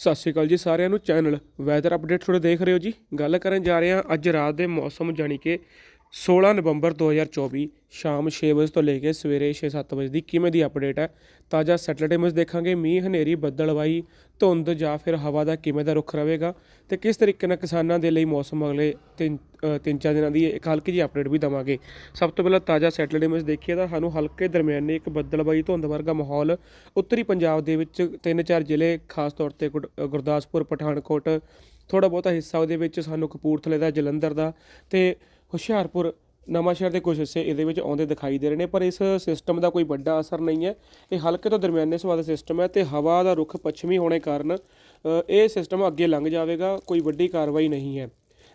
ਸਤਿ ਸ਼੍ਰੀ ਅਕਾਲ ਜੀ ਸਾਰਿਆਂ ਨੂੰ। ਚੈਨਲ ਵੈਦਰ ਅਪਡੇਟ ਥੋੜੇ ਦੇਖ ਰਹੇ ਹੋ ਜੀ। ਗੱਲ ਕਰਨ ਜਾ ਰਹੇ ਹਾਂ ਅੱਜ ਰਾਤ ਦੇ ਮੌਸਮ, ਜਾਣੀ ਕਿ 16 ਨਵੰਬਰ 2024 ਸ਼ਾਮ 6 ਵਜੇ ਤੋਂ ਲੈ ਕੇ ਸਵੇਰੇ 6-7 ਵਜੇ ਦੀ ਕਿਵੇਂ ਦੀ ਅਪਡੇਟ ਹੈ? ਤਾਜ਼ਾ ਸੈਟਰਡੇ ਮੈਚ ਦੇਖਾਂਗੇ। ਮੀਂਹ ਹਨੇਰੀ ਬੱਦਲਵਾਈ ਧੁੰਦ ਜਾਂ ਫਿਰ ਹਵਾ ਦਾ ਕਿਵੇਂ ਦਾ ਰੁਖ ਰਹੇਗਾ ਤੇ ਕਿਸ ਤਰੀਕੇ ਨਾਲ ਕਿਸਾਨਾਂ ਦੇ ਲਈ ਮੌਸਮ ਅਗਲੇ ਤਿੰਨ ਅ, ਤਿੰਨ ਚਾਰ ਦਿਨਾਂ ਦੀ ਇੱਕ ਹਲਕੀ ਜਿਹੀ ਅਪਡੇਟ ਵੀ ਦਵਾਂਗੇ। ਸਭ ਤੋਂ ਪਹਿਲਾਂ ਤਾਜ਼ਾ ਸੈਟਰਡੇ ਮੈਚ ਦੇਖੀਏ ਤਾਂ ਸਾਨੂੰ ਹਲਕੇ ਦਰਮਿਆਨੇ ਇੱਕ ਬੱਦਲਵਾਈ ਧੁੰਦ ਵਰਗਾ ਮਾਹੌਲ ਉੱਤਰੀ ਪੰਜਾਬ ਦੇ ਵਿੱਚ ਤਿੰਨ ਚਾਰ ਜ਼ਿਲ੍ਹੇ ਖਾਸ ਤੌਰ ਤੇ ਗੁਰ- ਗੁਰਦਾਸਪੁਰ ਪਠਾਨਕੋਟ ਥੋੜਾ ਬਹੁਤਾ ਹਿੱਸਾ ਉਹਦੇ ਵਿੱਚ ਸਾਨੂੰ ਕਪੂਰਥਲੇ ਦਾ ਜਲੰਧਰ ਦਾ ਤੇ ਹੁਸ਼ਿਆਰਪੁਰ ਨਵਾਂਸ਼ਹਿਰ ਦੇ ਕੁਝ ਹਿੱਸੇ ਇਹਦੇ ਵਿੱਚ ਆਉਂਦੇ ਦਿਖਾਈ ਦੇ ਰਹੇ ਨੇ, ਪਰ ਇਸ ਸਿਸਟਮ ਦਾ ਕੋਈ ਵੱਡਾ ਅਸਰ ਨਹੀਂ ਹੈ। ਇਹ ਹਲਕੇ ਤੋਂ ਦਰਮਿਆਨੇ ਸੁਭਾਅ ਦਾ ਸਿਸਟਮ ਹੈ ਤੇ ਹਵਾ ਦਾ ਰੁਖ ਪੱਛਮੀ ਹੋਣੇ ਕਾਰਨ ਇਹ ਸਿਸਟਮ ਅੱਗੇ ਲੰਘ ਜਾਵੇਗਾ, ਕੋਈ ਵੱਡੀ ਕਾਰਵਾਈ ਨਹੀਂ ਹੈ।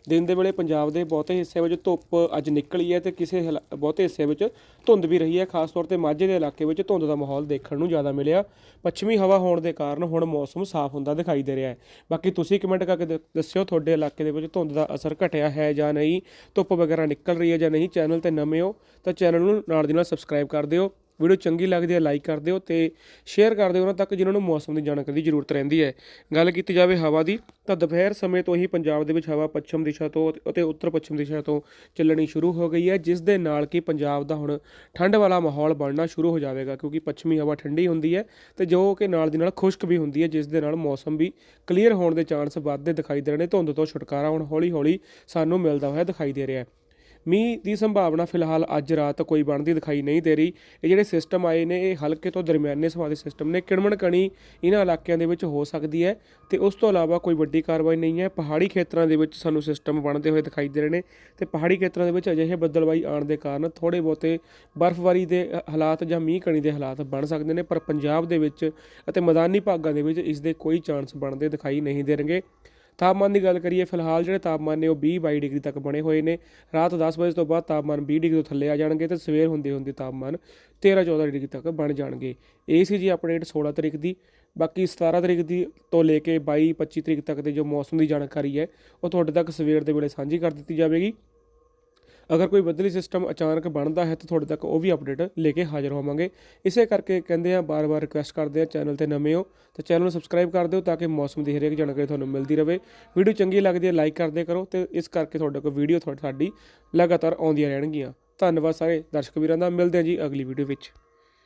ਦਿਨ ਦੇ ਵੇਲੇ ਪੰਜਾਬ ਦੇ ਬਹੁਤੇ ਹਿੱਸਿਆਂ ਵਿੱਚ ਧੁੱਪ ਅੱਜ ਨਿਕਲੀ ਹੈ ਤੇ ਕਿਸੇ ਹਿਲਾ- ਬਹੁਤੇ ਹਿੱਸੇ ਵਿੱਚ ਧੁੰਦ ਵੀ ਰਹੀ ਹੈ। ਖਾਸ ਤੌਰ ਤੇ ਮਾਝੇ ਦੇ ਇਲਾਕੇ ਵਿੱਚ ਧੁੰਦ ਦਾ ਮਾਹੌਲ ਦੇਖਣ ਨੂੰ ਜ਼ਿਆਦਾ ਮਿਲਿਆ। ਪੱਛਮੀ ਹਵਾ ਹੋਣ ਦੇ ਕਾਰਨ ਹੁਣ ਮੌਸਮ ਸਾਫ਼ ਹੁੰਦਾ ਦਿਖਾਈ ਦੇ ਰਿਹਾ ਹੈ। ਬਾਕੀ ਤੁਸੀਂ ਕਮੈਂਟ ਕਰਕੇ ਦ- ਦੱਸਿਓ ਤੁਹਾਡੇ ਇਲਾਕੇ ਦੇ ਵਿੱਚ ਧੁੰਦ ਦਾ ਅਸਰ ਘਟਿਆ ਹੈ ਜਾਂ ਨਹੀਂ, ਧੁੱਪ ਵਗੈਰਾ ਨਿਕਲ ਰਹੀ ਹੈ ਜਾਂ ਨਹੀਂ। ਚੈਨਲ ਤੇ ਨਵੇਂ ਹੋ ਤਾਂ ਚੈਨਲ ਨੂੰ ਨਾਲ ਦੀ ਨਾਲ ਸਬਸਕ੍ਰਾਈਬ ਕਰ ਦਿਓ। ਵੀਡੀਓ ਚੰਗੀ ਲੱਗਦੀ ਹੈ ਲਾਈਕ ਕਰ ਦਿਓ ਤੇ ਸ਼ੇਅਰ ਕਰ ਦਿਓ ਉਹਨਾਂ ਤੱਕ ਜਿਨ੍ਹਾਂ ਨੂੰ ਮੌਸਮ ਦੀ ਜਾਣਕਾਰੀ ਦੀ ਜ਼ਰੂਰਤ ਰਹਿੰਦੀ ਹੈ। ਗੱਲ ਕੀਤੀ ਜਾਵੇ ਹਵਾ ਦੀ, ਤਾਂ ਦੁਪਹਿਰ ਸਮੇਂ ਤੋਂ ਹੀ ਪੰਜਾਬ ਦੇ ਵਿੱਚ ਹਵਾ ਪੱਛਮ ਦਿਸ਼ਾ ਤੋਂ ਅਤੇ ਉੱਤਰ ਪੱਛਮ ਦਿਸ਼ਾ ਤੋਂ ਚੱਲਣੀ ਸ਼ੁਰੂ ਹੋ ਗਈ ਹੈ, ਜਿਸ ਦੇ ਨਾਲ ਕਿ ਪੰਜਾਬ ਦਾ ਹੁਣ ਠੰਡ ਵਾਲਾ ਮਾਹੌਲ ਬਣਨਾ ਸ਼ੁਰੂ ਹੋ ਜਾਵੇਗਾ, ਕਿਉਂਕਿ ਪੱਛਮੀ ਹਵਾ ਠੰਡੀ ਹੁੰਦੀ ਹੈ ਤੇ ਜੋ ਕਿ ਨਾਲ ਦੀ ਨਾਲ ਖੁਸ਼ਕ ਵੀ ਹੁੰਦੀ ਹੈ, ਜਿਸ ਦੇ ਨਾਲ ਮੌਸਮ ਵੀ ਕਲੀਅਰ ਹੋਣ ਦੇ ਚਾਂਸ ਵੱਧਦੇ ਦਿਖਾਈ ਦੇ ਰਹੇ ਨੇ, ਧੁੰਦ ਤੋਂ ਛੁਟਕਾਰਾ ਹੁਣ ਹੌਲੀ ਹੌਲੀ ਸਾਨੂੰ ਮਿਲਦਾ ਹੋਇਆ ਦਿਖਾਈ ਦੇ ਰਿਹਾ ਹੈ। ਮੀਂਹ ਦੀ ਸੰਭਾਵਨਾ ਫਿਲਹਾਲ ਅੱਜ ਰਾਤ ਕੋਈ ਬਣਦੀ ਦਿਖਾਈ ਨਹੀਂ ਦੇ ਰਹੀ। ਇਹ ਜਿਹੜੇ ਸਿਸਟਮ ਆਏ ਨੇ, ਇਹ ਹਲਕੇ ਤੋਂ ਦਰਮਿਆਨੇ ਸੁਭਾਅ ਦੇ ਸਿਸਟਮ ਨੇ। ਕਿਣਮਣ ਕਣੀ ਇਹਨਾਂ ਇਲਾਕਿਆਂ ਦੇ ਵਿੱਚ ਹੋ ਸਕਦੀ ਹੈ ਤੇ ਉਸ ਤੋਂ ਇਲਾਵਾ ਕੋਈ ਵੱਡੀ ਕਾਰਵਾਈ ਨਹੀਂ ਹੈ। ਪਹਾੜੀ ਖੇਤਰਾਂ ਦੇ ਵਿੱਚ ਸਾਨੂੰ ਸਿਸਟਮ ਬਣਦੇ ਹੋਏ ਦਿਖਾਈ ਦੇ ਰਹੇ ਨੇ ਤੇ ਪਹਾੜੀ ਖੇਤਰਾਂ ਦੇ ਵਿੱਚ ਅਜਿਹੇ ਬੱਦਲਵਾਈ ਆਉਣ ਦੇ ਕਾਰਨ ਥੋੜੇ ਬਹੁਤੇ ਬਰਫ਼ਬਾਰੀ ਦੇ ਹਾਲਾਤ ਜਾਂ ਮੀਂਹ ਕਣੀ ਦੇ ਹਾਲਾਤ ਬਣ ਸਕਦੇ ਨੇ, ਪਰ ਪੰਜਾਬ ਦੇ ਵਿੱਚ ਅਤੇ ਮੈਦਾਨੀ ਭਾਗਾਂ ਦੇ ਵਿੱਚ ਇਸ ਦੇ ਕੋਈ ਚਾਂਸ ਬਣਦੇ ਦਿਖਾਈ ਨਹੀਂ ਦੇਣਗੇ ਤਾਪਮਾਨ ਦੀ ਗੱਲ ਕਰੀਏ, ਫਿਲਹਾਲ ਜਿਹੜੇ ਤਾਪਮਾਨ ਨੇ ਉਹ 20 22 ਡਿਗਰੀ ਤੱਕ ਬਣੇ ਹੋਏ ਨੇ। ਰਾਤ 10 ਵਜੇ ਤੋਂ ਬਾਅਦ ਤਾਪਮਾਨ 20 ਡਿਗਰੀ ਤੋਂ ਥੱਲੇ ਆ ਜਾਣਗੇ ਤੇ ਸਵੇਰ ਹੁੰਦੇ ਹੁੰਦੇ ਤਾਪਮਾਨ 13 14 ਡਿਗਰੀ ਤੱਕ ਬਣ ਜਾਣਗੇ। ਇਹ ਸੀ ਜੀ ਅਪਡੇਟ 16 ਤਰੀਕ ਦੀ। ਬਾਕੀ 17 ਤਰੀਕ ਦੀ ਤੋਂ ਲੈ ਕੇ 22 25 ਤਰੀਕ ਤੱਕ ਦੇ ਜੋ ਮੌਸਮ ਦੀ ਜਾਣਕਾਰੀ ਹੈ, ਉਹ ਤੁਹਾਡੇ ਤੱਕ ਸਵੇਰ ਦੇ ਵੇਲੇ ਸਾਂਝੀ ਕਰ ਦਿੱਤੀ ਜਾਵੇਗੀ। ਅਗਰ ਕੋਈ ਬਦਲੀ ਸਿਸਟਮ ਅਚਾਨਕ ਬਣਦਾ ਹੈ ਤਾਂ ਤੁਹਾਡੇ ਤੱਕ ਉਹ ਵੀ ਅਪਡੇਟ ਲੈ ਕੇ ਹਾਜ਼ਰ ਹੋਵਾਂਗੇ। ਇਸੇ ਕਰਕੇ ਕਹਿੰਦੇ ਆ, ਬਾਰ-ਬਾਰ ਰਿਕੁਐਸਟ ਕਰਦੇ ਆ ਚੈਨਲ ਤੇ ਨਵੇਂ ਹੋ ਤਾਂ ਚੈਨਲ ਨੂੰ ਸਬਸਕ੍ਰਾਈਬ ਕਰ ਦਿਓ ਤਾਂ ਕਿ ਮੌਸਮ ਦੀ ਹਰੇਕ ਜਾਣਕਾਰੀ ਤੁਹਾਨੂੰ ਮਿਲਦੀ ਰਹੇ ਵੀਡੀਓ ਚੰਗੀ ਲੱਗਦੀ ਹੈ ਲਾਈਕ ਕਰਦੇ ਕਰੋ ਤੇ ਇਸ ਕਰਕੇ ਤੁਹਾਡੇ ਕੋਲ ਵੀਡੀਓ ਤੁਹਾਡੀ ਲਗਾਤਾਰ ਆਉਂਦੀਆਂ ਰਹਿਣਗੀਆਂ। ਧੰਨਵਾਦ ਸਾਰੇ ਦਰਸ਼ਕ ਵੀਰਾਂ ਦਾ, ਮਿਲਦੇ ਹਾਂ ਜੀ ਅਗਲੀ ਵੀਡੀਓ ਵਿੱਚ।